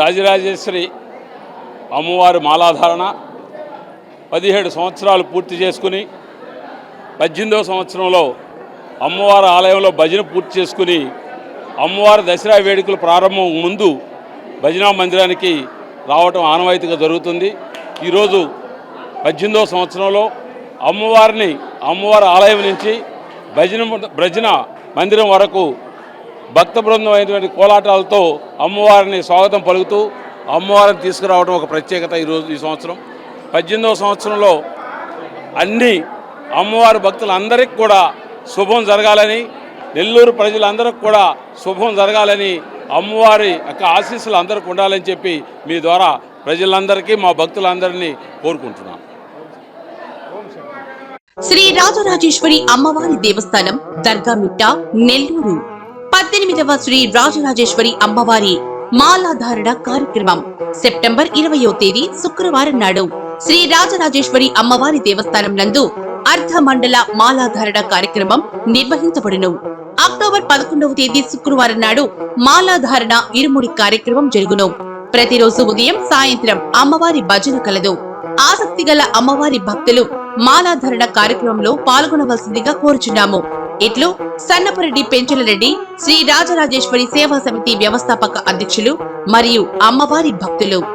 రాజరాజేశ్వరి అమ్మవారి మాలాధారణ పదిహేడు సంవత్సరాలు పూర్తి చేసుకుని పద్దెనిమిదవ సంవత్సరంలో అమ్మవారి ఆలయంలో భజన పూర్తి చేసుకుని అమ్మవారి దసరా వేడుకల ప్రారంభం ముందు భజనా మందిరానికి రావటం ఆనవాయితీగా జరుగుతుంది. ఈరోజు పద్దెనిమిదవ సంవత్సరంలో అమ్మవారిని అమ్మవారి ఆలయం నుంచి భజన భజన మందిరం వరకు భక్త బృందం అయినటువంటి కోలాటాలతో అమ్మవారిని స్వాగతం పలుకుతూ అమ్మవారిని తీసుకురావడం ఒక ప్రత్యేకత ఈరోజు ఈ సంవత్సరం. పద్దెనిమిదవ సంవత్సరంలో అన్ని అమ్మవారి భక్తులందరికీ కూడా శుభం జరగాలని నెల్లూరు ప్రజలందరికీ కూడా శుభం జరగాలని అమ్మవారి యొక్క ఆశీస్సులు అందరికీ ఉండాలని చెప్పి మీ ద్వారా ప్రజలందరికీ మా భక్తులందరినీ కోరుకుంటున్నాం. శ్రీ రాజరాజేశ్వరి అమ్మవారి దేవస్థానం దర్గామిట్ట నెల్లూరు. పద్దెనిమిదవ శ్రీ రాజరాజేశ్వరి అమ్మవారి మాలాధారణ కార్యక్రమం. సెప్టెంబర్ ఇరవయో తేదీ శుక్రవారం నాడు శ్రీ రాజరాజేశ్వరి అమ్మవారి దేవస్థానం నందు అర్ధ మండల మాలాధారణ కార్యక్రమం నిర్వహించబడును. అక్టోబర్ పదకొండవ తేదీ శుక్రవారం నాడు మాలాధారణ ఇరుముడి కార్యక్రమం జరుగును. ప్రతిరోజు ఉదయం సాయంత్రం అమ్మవారి భజన కలదు. ఆసక్తి గల అమ్మవారి భక్తులు మాలాధరణ కార్యక్రమంలో పాల్గొనవలసిందిగా కోరుచున్నాము. ఇట్లు సన్నపురెడ్డి పెంచుల రెడ్డి శ్రీ రాజరాజేశ్వరి సేవా సమితి వ్యవస్థాపక అధ్యక్షులు మరియు అమ్మవారి భక్తులు.